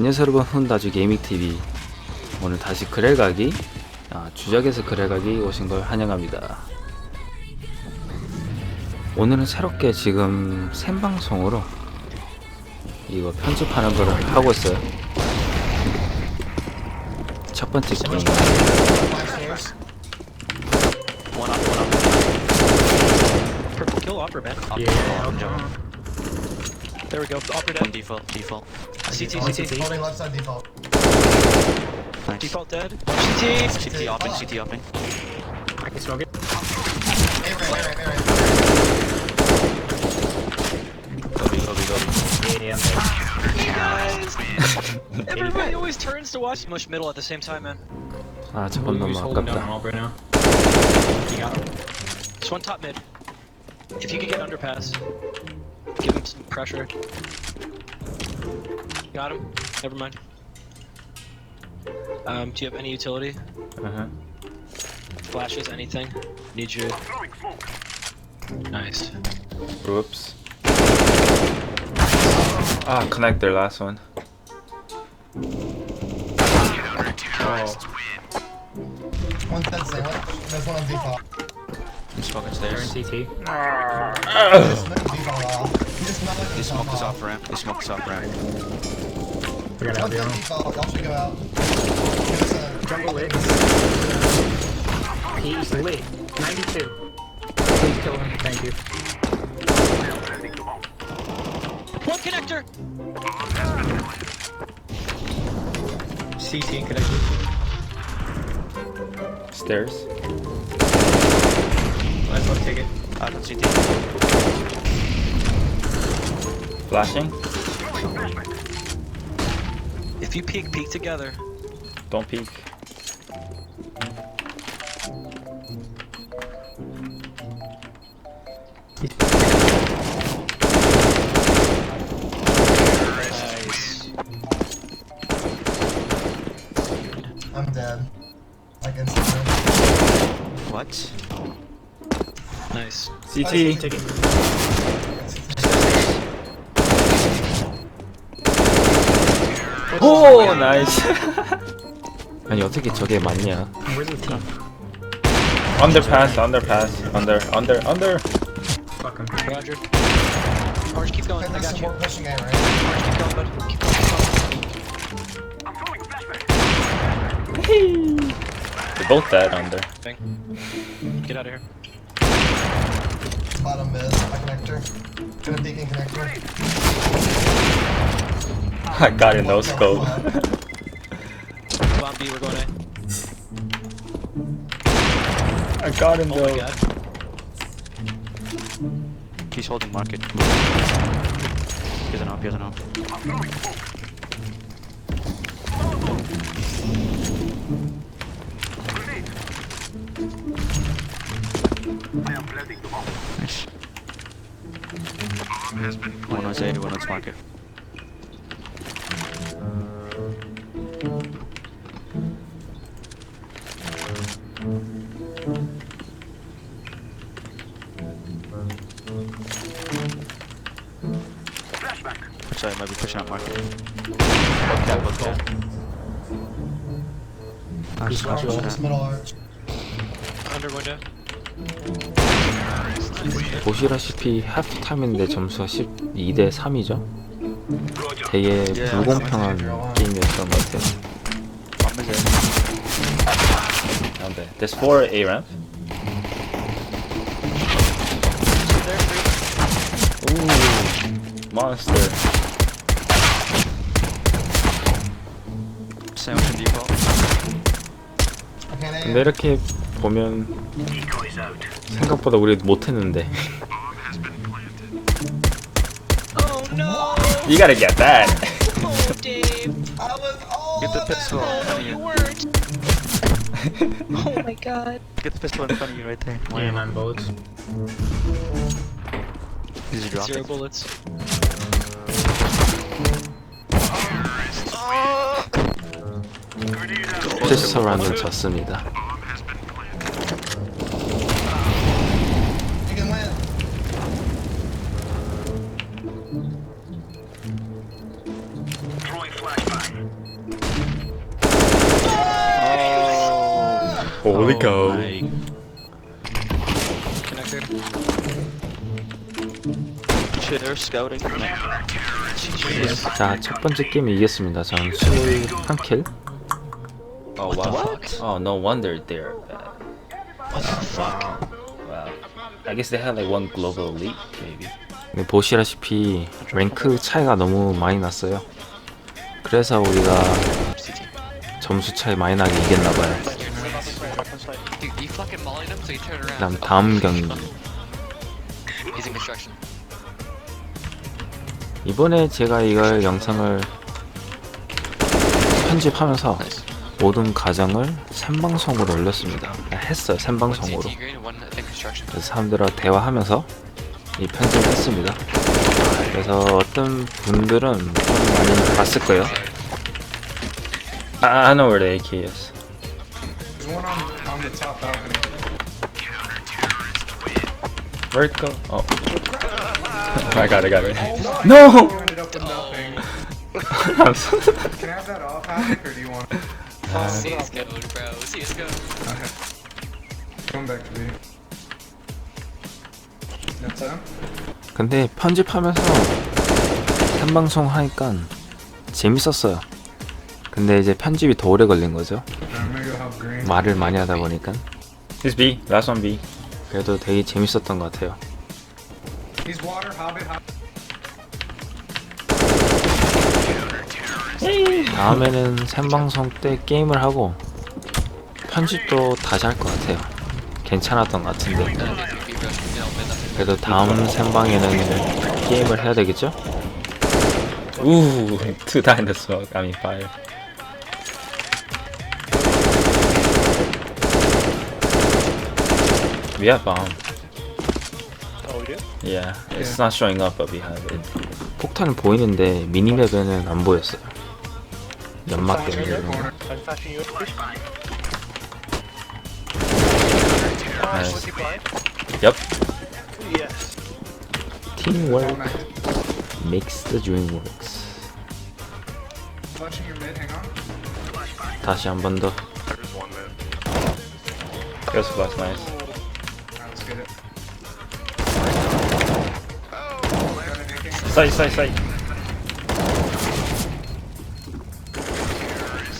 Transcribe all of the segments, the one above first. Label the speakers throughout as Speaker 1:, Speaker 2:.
Speaker 1: 안녕하세요 여러분 혼다주 게이밍TV 오늘 다시 그래가기 아, 주작에서 그래가기 오신 걸 환영합니다. 오늘은 새롭게 지금 생방송으로 이거 편집하는 거를 하고 있어요. 첫 번째 게임
Speaker 2: One There we go. Upper
Speaker 3: One
Speaker 2: dead.
Speaker 3: default, default.
Speaker 2: CT,
Speaker 4: On
Speaker 2: CT.
Speaker 4: CT.
Speaker 5: Holding left side default.
Speaker 3: Nice.
Speaker 2: Default dead. CT.
Speaker 3: CT open, CT open.
Speaker 4: I can smoke it.
Speaker 5: A right, A right, A right.
Speaker 3: Lobby, lobby, lobby.
Speaker 4: Yeah, I'm dead.
Speaker 2: Guys. Everybody always turns to watch mush middle at the same time, man.
Speaker 1: 아 저건 너무
Speaker 4: Who's holding down
Speaker 1: 아깝다
Speaker 4: all right now? You got him.
Speaker 2: Just one top mid. If you could get underpass, give him some pressure. Got him. Never mind. Um, do you have any utility?
Speaker 1: 어허.
Speaker 2: Flashes, anything? Need you. Nice.
Speaker 1: Oops. Ah, connect their last one.
Speaker 4: Oh,
Speaker 5: One's dead sandwich. There's one on default.
Speaker 3: I'm smoking
Speaker 4: they're in
Speaker 3: stairs.
Speaker 4: CT.
Speaker 5: Just smoke default off. You just smoke
Speaker 3: They
Speaker 5: default
Speaker 3: smoke this off ramp. They smoke this off ramp.
Speaker 4: We gotta help
Speaker 5: One's
Speaker 4: you
Speaker 5: dead
Speaker 4: out.
Speaker 5: default. I'll check him out. Give us a-
Speaker 4: Jungle lit. He's lit. 92. Please kill him. Thank you.
Speaker 2: One connector!
Speaker 4: CT connected.
Speaker 1: Stairs.
Speaker 4: Let's go take it.
Speaker 3: Out on CT.
Speaker 1: Flashing.
Speaker 2: If you peek, peek together.
Speaker 1: Don't peek.
Speaker 2: Nice.
Speaker 5: I'm dead. Like instantly.
Speaker 3: What?
Speaker 2: Nice.
Speaker 1: CT.
Speaker 4: Take it.
Speaker 1: 오 나이스. 아니 어떻게 저게 맞냐?
Speaker 4: Where's the team?
Speaker 1: Underpass, underpass, under, under, under.
Speaker 4: Fuck him.
Speaker 2: Roger. Orange, keep going.
Speaker 5: Okay,
Speaker 2: I
Speaker 5: there's
Speaker 2: got
Speaker 5: some
Speaker 2: you.
Speaker 5: more pushing A right.
Speaker 2: Orange, keep going, bud. Keep going.
Speaker 1: They're both dead under.
Speaker 2: Bang. Get out of here.
Speaker 5: Bottom mid. My connector. Gonna beacon connector.
Speaker 1: I got it, no scope.
Speaker 2: Bomb B, we're going A.
Speaker 1: I got him
Speaker 2: Oh my god.
Speaker 3: He's holding market. Here's an op, here's an op. Nice. One oh was A, one oh was oh market. Sorry, I might be pushing out market. Both cat, both cat. Arch, arch,
Speaker 5: Arch,
Speaker 3: arch.
Speaker 5: arch.
Speaker 2: Under window.
Speaker 1: 보시다시피 하프타임인데 점수가 12 대 3이죠. 되게
Speaker 3: 예,
Speaker 1: 불공평한 게임이었던 것 같아요. 돼. There's 4 A ramp. Ooh, monster.
Speaker 3: Sandwich default.
Speaker 1: 근데 이렇게 보면 생각보다 우리 못했는데.
Speaker 2: Oh!
Speaker 1: You gotta get that.
Speaker 2: Oh, Dave.
Speaker 5: I was all
Speaker 3: Get the pistol in
Speaker 2: Oh,
Speaker 3: front of
Speaker 2: you oh my god.
Speaker 3: Get the pistol in front of you right there.
Speaker 4: Yeah, man, bullets.
Speaker 3: Did you drop
Speaker 2: Zero
Speaker 3: it?
Speaker 2: bullets.
Speaker 1: 피스톨 라운드 졌습니다. Holy cow.
Speaker 2: Connector.
Speaker 3: Shit, they're scouting.
Speaker 1: 자, 첫 번째 게임 이겼습니다. 저는 21킬.
Speaker 3: Oh wow.
Speaker 1: Oh, no wonder they're bad.
Speaker 2: What the fuck?
Speaker 1: Wow. I guess they have like one global elite, maybe. 네, 보시다시피 랭크 차이가 너무 많이 났어요. 그래서 우리가 점수 차이 많이 나게 이겼나봐요. 그다음 다음 경기. 이번에 제가 이걸 영상을 편집하면서 모든 과정을 생방송으로 올렸습니다. 했어요, 생방송으로. 그래서 사람들과 대화하면서 이 편집을 했습니다. 그래서 어떤 분들은 좀 많이 봤을 거예요. I know where the AK is. Where'd it go? Oh. I got it, got it. No! I'm so-
Speaker 5: Can I have that off, Havoc, or do you want it?
Speaker 6: CSGO, bro. CSGO.
Speaker 5: Going back to B. That's it?
Speaker 1: 근데 편집하면서 생방송 하니까 재밌었어요. 근데 이제 편집이 더 오래 걸린 거죠. 말을 많이 하다 보니까. It's B. Last one B. 그래도 되게 재밌었던 것 같아요. 다음에는 생방송 때 게임을 하고 편집도 다시 할 것 같아요. 괜찮았던 것 같은데.
Speaker 6: Uh,
Speaker 1: 그래도 다음 생방에는 게임을 해야 되겠죠? die in the smoke. I mean fire. We have bomb.
Speaker 2: Oh, we do?
Speaker 1: Yeah, it's not showing up, but we have it. 폭탄이 보이는데 미니맵에는 안 보였어요. 연막 때문에 그런 거.
Speaker 5: Corner.
Speaker 2: I'm flashing you.
Speaker 1: Nice.
Speaker 2: Was he blind?
Speaker 1: Yup.
Speaker 2: Yes.
Speaker 1: Teamwork
Speaker 5: Connect.
Speaker 1: makes the dream works.
Speaker 5: Flashing your mid, hang on.
Speaker 1: 다시 한 번 더. Here's flash, nice.
Speaker 5: Get it.
Speaker 1: 사이 사이 사이.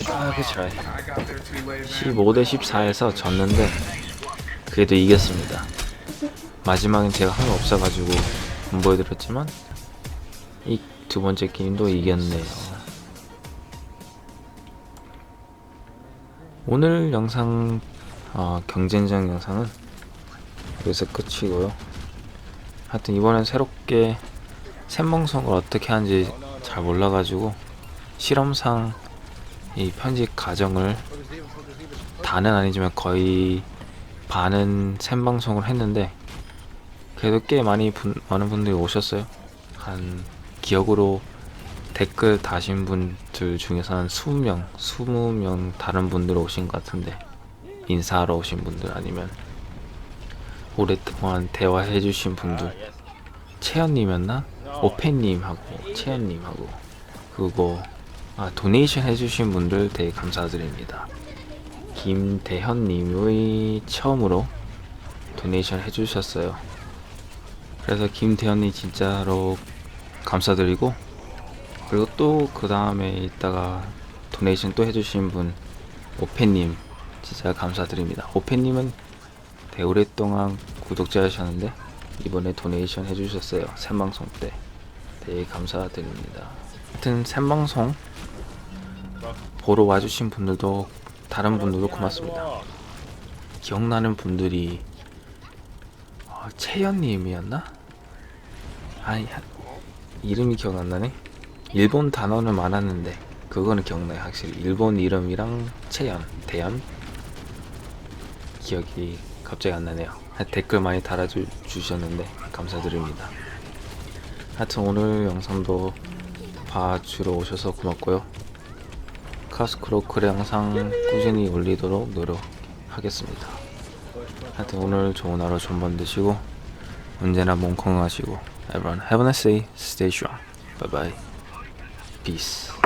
Speaker 1: 아, 그 잘.
Speaker 5: I got there too late, man.
Speaker 1: 15대 14에서 졌는데 그래도 이겼습니다. 마지막엔 제가 한 거 없어가지고 안 보여드렸지만 이 두 번째 게임도 이겼네요. 오늘 영상 어, 경쟁장 영상은 여기서 끝이고요. 하여튼 이번엔 새롭게 샘방송을 어떻게 하는지 잘 몰라가지고 실험상 이 편집 과정을 다는 아니지만 거의 반은 생방송을 했는데 그래도 꽤 많이 분, 많은 분들이 오셨어요. 한 기억으로 댓글 다신 분들 중에서 한 20명, 20명 다른 분들 오신 것 같은데 인사하러 오신 분들 아니면 오랫동안 대화해 주신 분들 채연님이었나? 오페님하고 채연님하고 그리고 아, 도네이션 해주신 분들 되게 감사드립니다. 김대현님의 처음으로 도네이션 해주셨어요. 그래서 김대현님 진짜로 감사드리고 그리고 또 그 다음에 있다가 도네이션 또 해주신 분 오페님 진짜 감사드립니다. 오페님은 되게 오랫동안 구독자이셨는데 이번에 도네이션 해주셨어요. 생방송 때 되게 감사드립니다. 하여튼 생방송 보러 와주신 분들도 다른 분들도 고맙습니다. 기억나는 분들이 어, 채연님이었나? 아니 하- 이름이 기억 안 나네. 일본 단어는 많았는데 그거는 기억나요 확실히. 일본 이름이랑 채연, 대연 기억이 갑자기 안 나네요. 하- 댓글 많이 달아주 주셨는데 감사드립니다. 하여튼 오늘 영상도 봐주러 오셔서 고맙고요. 카스크로클의 영상 꾸준히 올리도록 노력하겠습니다. 하여튼 오늘 좋은 하루 밤 되시고 언제나 몸 건강하시고 Everyone have a nice day. Stay strong. Bye bye. Peace.